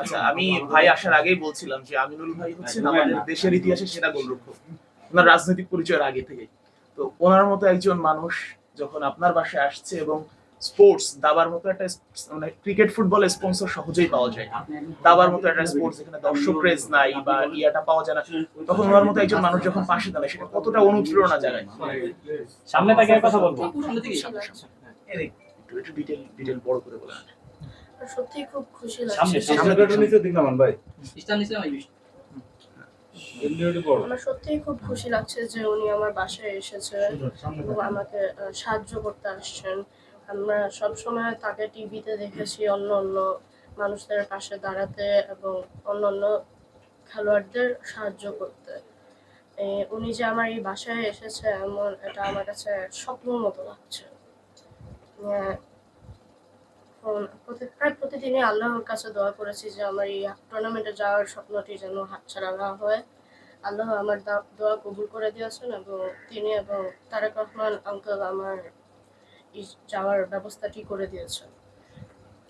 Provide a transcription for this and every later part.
আচ্ছা আমি ভাই আসার আগেই বলছিলাম যে আমিনুল ভাই হচ্ছেন আমাদের দেশের ইতিহাসে সেরা গোলরক্ষক। ওনার রাজনৈতিক পরিচয়ের আগে থেকে তো ওনার মতো একজন মানুষ যখন আপনার বাসায় আসছে এবং স্পোর্টস দাবার মতো একটা মানে ক্রিকেট ফুটবল স্পন্সর সহজেই পাওয়া যায়। দাবার মতো একটা স্পোর্টস এখানে দর্শক ক্রেজ নাই বা ইয়াটা পাওয়া যায় না। তখন ওনার মতো একজন মানুষ যখন পাশে দাঁড়ায় সেটা কতটা অনুপ্রেরণা জাগায়? সামনে তাকে কথা বলব সামনে, সামনে। এই দিক, একটু একটু ডিটেল ডিটেল বড় করে বলেন। সত্যি খুব খুশি লাগছে। সামনে। সামনে নিচে দিন আমার সত্যিই খুব খুশি লাগছে যে উনি আমার বাসায় এসেছেন এবং আমাকে সাহায্য করতে আসছেন। আমরা সব সময় তাকে টিভিতে দেখেছি অন্য অন্য মানুষদের পাশে দাঁড়াতে এবং অন্য অন্য খেলোয়াড়দের সাহায্য করতে। উনি যে আমার এই বাসায় এসেছে এমন এটা আমার কাছে স্বপ্নের মতো লাগছে। এখন প্রায় প্রতিদিনই আল্লাহর কাছে দোয়া করেছি যে আমার এই টুর্নামেন্টে যাওয়ার স্বপ্নটি যেন হাতছাড়া না হয়। আল্লাহ আমার দোয়া কবুল করে দিয়েছেন এবং তিনি এবং তারেক রহমান আঙ্কেল আমার যাওয়ার ব্যবস্থাটি করে দিয়েছেন।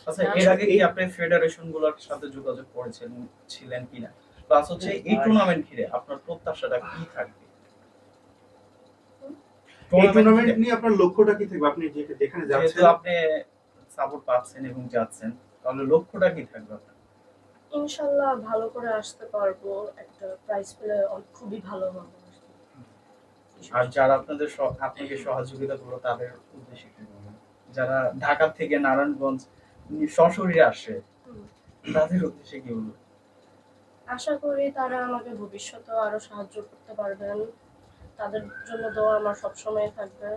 আচ্ছা এর আগে কি আপনি ফেডারেশনগুলোর সাথে যোগাযোগ করেছেন ছিলেন কিনা? প্লাস হচ্ছে এই টুর্নামেন্ট ঘিরে আপনার প্রত্যাশাটা কি থাকবে? টুর্নামেন্ট নিয়ে আপনার লক্ষ্যটা কি থাকবে? আপনি যেখানে যাচ্ছেন। আপনি সাপোর্ট পাচ্ছেন এবং যাচ্ছেন তাহলে লক্ষ্যটা কি থাকবে আপনার? ইনশাল্লাহ ভালো করে আসতে পারব একটা প্রাইজ পেলে খুবই ভালো হবে আর যারা আপনাদের আপনাকে সহযোগিতা করল তাদের উদ্দেশ্যে কি যারা ঢাকা থেকে নারায়ণগঞ্জ সশরীরে আসে তাদের উদ্দেশ্যে কি বলবেন আশা করি তারা আমাকে ভবিষ্যতে আরও সাহায্য করতে পারবেন। তাদের জন্য দোয়া আমার সবসময় থাকবে।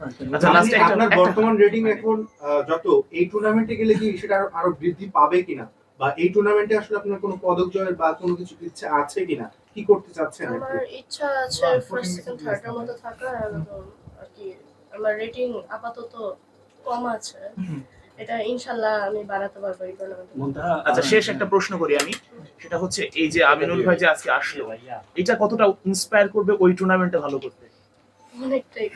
আচ্ছা লাস্টে আপনার বর্তমান রেটিং এখন যত এই টুর্নামেন্টে গেলে কি সেটা আরো- বৃদ্ধি পাবে কিনা? বা এই টুর্নামেন্টে আসলে আপনার কোনো পদক জয়ের বা কোনো কিছু ইচ্ছা আছে কিনা? কি করতে চাচ্ছেন আমার ইচ্ছা আছে ফার্স্ট সেকেন্ড থার্ডের মতো থাকা আর কি আমার রেটিং আপাতত কম আছে। এটা ইনশাল্লাহ আমি বাড়াতে পারব এই টুর্নামেন্টে আচ্ছা শেষ একটা প্রশ্ন করি আমি। সেটা হচ্ছে এই যে আমিনুল ভাই যে আজকে আসলো এটা কতটা ইন্সপায়ার করবে ওই টুর্নামেন্টে ভালো করতে? অনেকটাই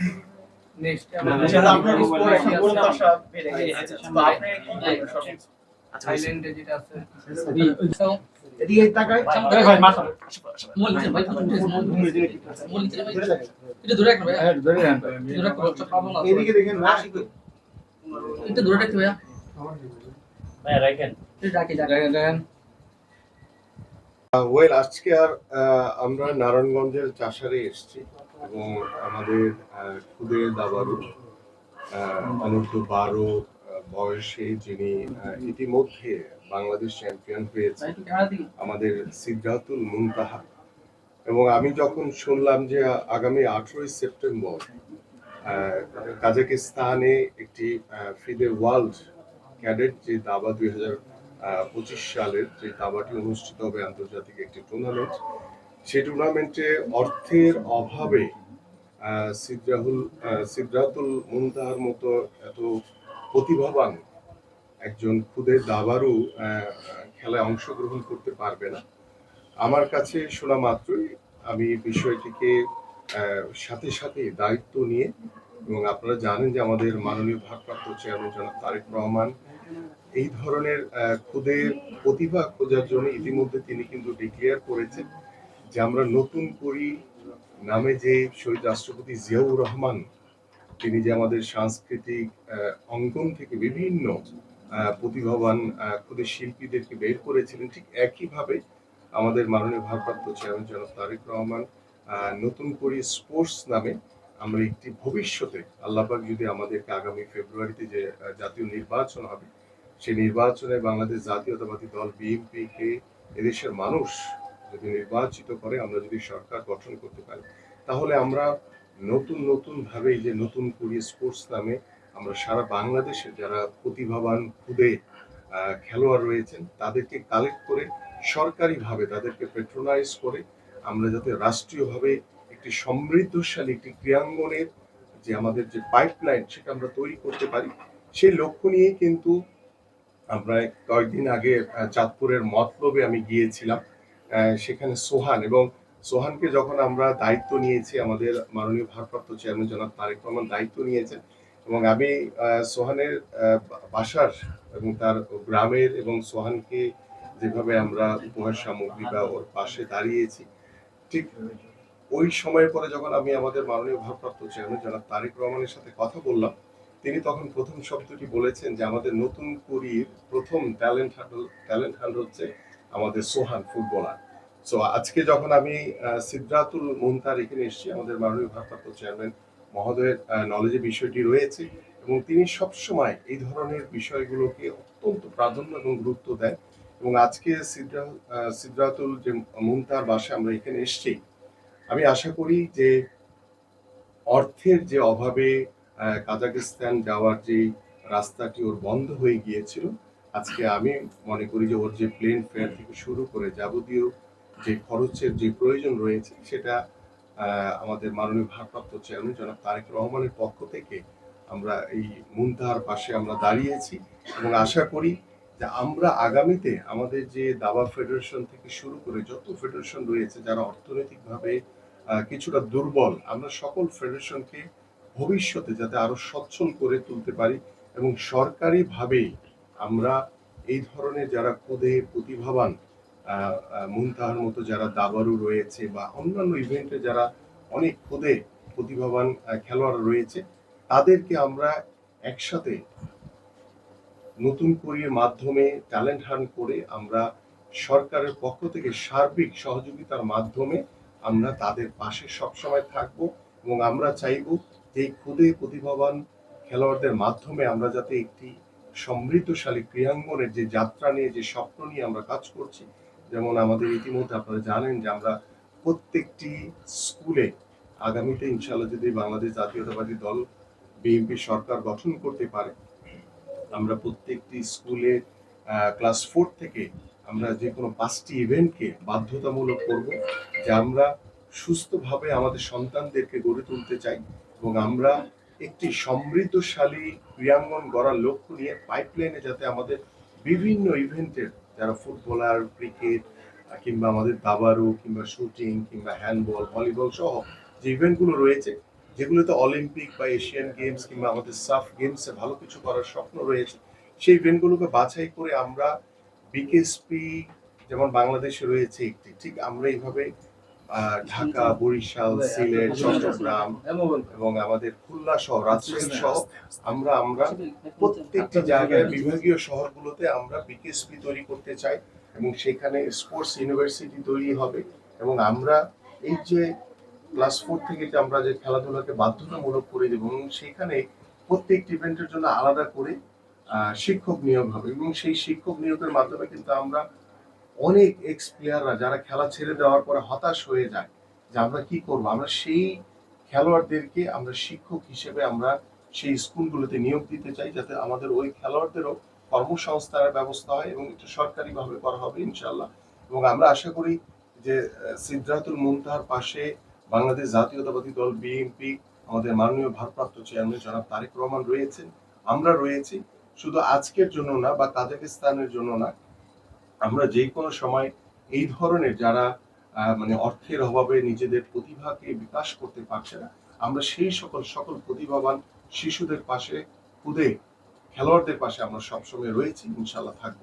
এটা রাখতে ভাইয়া। রাখেন। রাখি ওয়েল আজকে আর আমরা নারায়ণগঞ্জের চাষারে এসেছি। এবং আমাদের খুদে দাবারু অনূর্ধ্ব বারো বয়সে যিনি ইতিমধ্যে বাংলাদেশ চ্যাম্পিয়ন হয়েছে ভাই একটু ক্যামেরা দিকে আমাদের সিদ্ধাতুল মুনতাহা। এবং আমি যখন শুনলাম যে আগামী আঠেরোই সেপ্টেম্বর কাজাকিস্তানে একটি ফিদে ওয়ার্ল্ড ক্যাডেট যে দাবা দুই হাজার পঁচিশ সালের যে দাবাটি অনুষ্ঠিত হবে আন্তর্জাতিক একটি টুর্নামেন্ট সেই টুর্নামেন্টে অর্থের অভাবে সিদ্রাহুল সিদ্রাতুল মুনতাহার মতো এত প্রতিভাবান একজন খুদে দাবারও খেলায় অংশগ্রহণ করতে পারবে না। আমার কাছে শোনা মাত্রই আমি বিষয়টিকে সাথে সাথে দায়িত্ব নিয়ে এবং আপনারা জানেন যে আমাদের মাননীয় ভারপ্রাপ্ত চেয়ারম্যান জনাব তারেক রহমান এই ধরনের খুদে প্রতিভা খোঁজার জন্য ইতিমধ্যে তিনি কিন্তু ডিক্লেয়ার করেছেন। যে আমরা নতুন করি নামে যে শহীদ রাষ্ট্রপতি জিয়াউর রহমান, তিনি যে আমাদের সাংস্কৃতিক অঙ্গন থেকে বিভিন্ন প্রতিভাবান খুদে শিল্পীদেরকে বের করেছিলেন, ঠিক একইভাবে আমাদের মাননীয় ভারপ্রাপ্ত চেয়ারম্যান জনাব তারেক রহমান নতুন করে স্পোর্টস নামে আমরা একটি ভবিষ্যতে আল্লাহবাক যদি আমাদেরকে আগামী ফেব্রুয়ারিতে যে জাতীয় নির্বাচন হবে, সেই নির্বাচনে বাংলাদেশ জাতীয়তাবাদী দল, বিএনপি কে এদেশের মানুষ যদি নির্বাচিত করে আমরা যদি সরকার গঠন করতে পারি, তাহলে আমরা নতুন নতুন ভাবে যে নতুন করি স্পোর্টস নামে আমরা সারা বাংলাদেশে যারা প্রতিভাবান খুদে খেলোয়াড় রয়েছেন, তাদেরকে কালেক্ট করে সরকারিভাবে তাদেরকে পেট্রোনাইজ করে আমরা যাতে রাষ্ট্রীয়ভাবে একটি সমৃদ্ধশালী একটি ক্রিয়াঙ্গনের যে আমাদের যে পাইপলাইন সেটা আমরা তৈরি করতে পারি, সেই লক্ষ্য নিয়ে কিন্তু আমরা কয়েকদিন আগে চাঁদপুরের মতলবে আমি গিয়েছিলাম। সেখানে সোহান এবং সোহানকে যখন আমরা দায়িত্ব নিয়েছি, আমাদের মাননীয় ভারপ্রাপ্ত চেয়ারম্যান জনাব তারেক রহমান দায়িত্ব নিয়েছেন এবং আমি সোহানের বাসার এবং তার গ্রামের এবং সোহানকে যেভাবে আমরা উপহার সামগ্রী বা ওর পাশে দাঁড়িয়েছি, ঠিক ওই সময়ের পরে যখন আমি আমাদের মাননীয় ভারপ্রাপ্ত চেয়ারম্যান জনাব তারেক রহমানের সাথে কথা বললাম, তিনি তখন প্রথম শব্দটি বলেছেন যে আমাদের নতুন কুড়ির প্রথম ট্যালেন্ট হান্ট ট্যালেন্ট হান্ট হচ্ছে আমাদের সোহান ফুটবলার। সো আজকে যখন আমি সিদ্ধাতুল মুনতার এখানে এসেছি, আমাদের মাননীয় ভারপ্রাপ্ত চেয়ারম্যান মহোদয়ের নলেজে বিষয়টি রয়েছে এবং তিনি সবসময় এই ধরনের বিষয়গুলোকে অত্যন্ত প্রাধান্য এবং গুরুত্ব দেন এবং আজকে সিদ্রাতুল যে মুনতার বাসায় আমরা এখানে এসেছি, আমি আশা করি যে অর্থের যে অভাবে কাজাকিস্তান যাওয়ার যে রাস্তাটি ওর বন্ধ হয়ে গিয়েছিল আজকে আমি মনে করি যে ওর যে প্লেন ফেয়ার থেকে শুরু করে যাবতীয় যে খরচের যে প্রয়োজন রয়েছে, সেটা আমাদের মাননীয় ভারপ্রাপ্ত চেয়ারম্যান জনাব তারেক রহমানের পক্ষ থেকে আমরা এই মুনতাহার পাশে আমরা দাঁড়িয়েছি এবং আশা করি যে আমরা আগামীতে আমাদের যে দাবা ফেডারেশন থেকে শুরু করে যত ফেডারেশন রয়েছে, যারা অর্থনৈতিকভাবে কিছুটা দুর্বল, আমরা সকল ফেডারেশনকে ভবিষ্যতে যাতে আরও সচ্ছল করে তুলতে পারি এবং সরকারিভাবেই আমরা এই ধরনের যারা ক্ষুদে প্রতিভাবান মুনতাহার মতো যারা দাবারু রয়েছে বা অন্যান্য ইভেন্টে যারা অনেক ক্ষুদে প্রতিভাবান খেলোয়াড় রয়েছে, তাদেরকে আমরা একসাথে নতুন করিয়ে মাধ্যমে ট্যালেন্ট হান্ট করে আমরা সরকারের পক্ষ থেকে সার্বিক সহযোগিতার মাধ্যমে আমরা তাদের পাশে সবসময় থাকব এবং আমরা চাইব যে এই ক্ষুদে প্রতিভাবান খেলোয়াড়দের মাধ্যমে আমরা যাতে একটি সমৃদ্ধশালী ক্রীড়াঙ্গনের যে যাত্রা নিয়ে, যে স্বপ্ন নিয়ে আমরা কাজ করছি, যেমন আমাদের ইতিমধ্যে আপনারা জানেন যে আমরা প্রত্যেকটি স্কুলে আগামীতে ইনশাল্লাহ যদি বাংলাদেশ জাতীয়তাবাদী দল, বিএনপি সরকার গঠন করতে পারে, আমরা প্রত্যেকটি স্কুলে ক্লাস ফোর থেকে আমরা যে কোনো পাঁচটি ইভেন্টকে বাধ্যতামূলক করব, যে আমরা সুস্থভাবে আমাদের সন্তানদেরকে গড়ে তুলতে চাই এবং আমরা একটি সমৃদ্ধশালী ক্রীড়াঙ্গন গড়ার লক্ষ্য নিয়ে পাইপলাইনে যাতে আমাদের বিভিন্ন ইভেন্টের যারা ফুটবলার ক্রিকেট কিংবা আমাদের দাবারু কিংবা শুটিং কিংবা হ্যান্ডবল ভলিবল সহ যে ইভেন্টগুলো রয়েছে, যেগুলোতে অলিম্পিক বা এশিয়ান গেমস কিংবা আমাদের সাফ গেমসে ভালো কিছু করার স্বপ্ন রয়েছে, সেই ইভেন্টগুলোকে বাছাই করে আমরা বিকেএসপি যেমন বাংলাদেশে রয়েছে একটি, ঠিক আমরা এইভাবে ঢাকা, বরিশাল, সিলেট, চট্টগ্রাম এবং আমাদের খুলনা সহ রাজশাহী সহ আমরা আমরা প্রত্যেকটি জায়গায় বিভাগীয় শহরগুলোতে আমরা বিকেএসপি তৈরি করতে চাই এবং সেখানে স্পোর্টস ইউনিভার্সিটি তৈরি হবে এবং আমরা এই যে ক্লাস ফোর থেকে যে আমরা যে খেলাধুলাকে বাধ্যতামূলক করে দেবো এবং সেখানে প্রত্যেকটি ইভেন্টের জন্য আলাদা করে শিক্ষক নিয়োগ হবে এবং সেই শিক্ষক নিয়োগের মাধ্যমে কিন্তু আমরা অনেক এক্স প্লেয়াররা যারা খেলা ছেড়ে দেওয়ার পরে হতাশ হয়ে যায় যে আমরা কি করব? আমরা সেই খেলোয়াড়দেরকে আমরা শিক্ষক হিসেবে আমরা সেই স্কুলগুলোতে নিয়োগ দিতে চাই যাতে আমাদের ওই খেলোয়াড়দেরও কর্মসংস্থানের ব্যবস্থা হয় এবং এটা সরকারিভাবে করা হবে ইনশাল্লাহ এবং আমরা আশা করি যে আহ, সিদ্ধাতুল মুনতাহার পাশে বাংলাদেশ জাতীয়তাবাদী দল বিএনপি আমাদের মাননীয় ভারপ্রাপ্ত চেয়ারম্যান জনাব তারেক রহমান রয়েছেন। আমরা রয়েছি। শুধু আজকের জন্য না বা কাজাকিস্তানের জন্য না আমরা যে কোনো সময় এই ধরনের যারা মানে অর্থের অভাবে নিজেদের প্রতিভাকে বিকাশ করতে পারছে না, আমরা সেই সকল সকল প্রতিভাবান শিশুদের পাশে, খুদে খেলোয়াড়দের পাশে আমরা সবসময় রয়েছি ইনশাল্লাহ থাকব।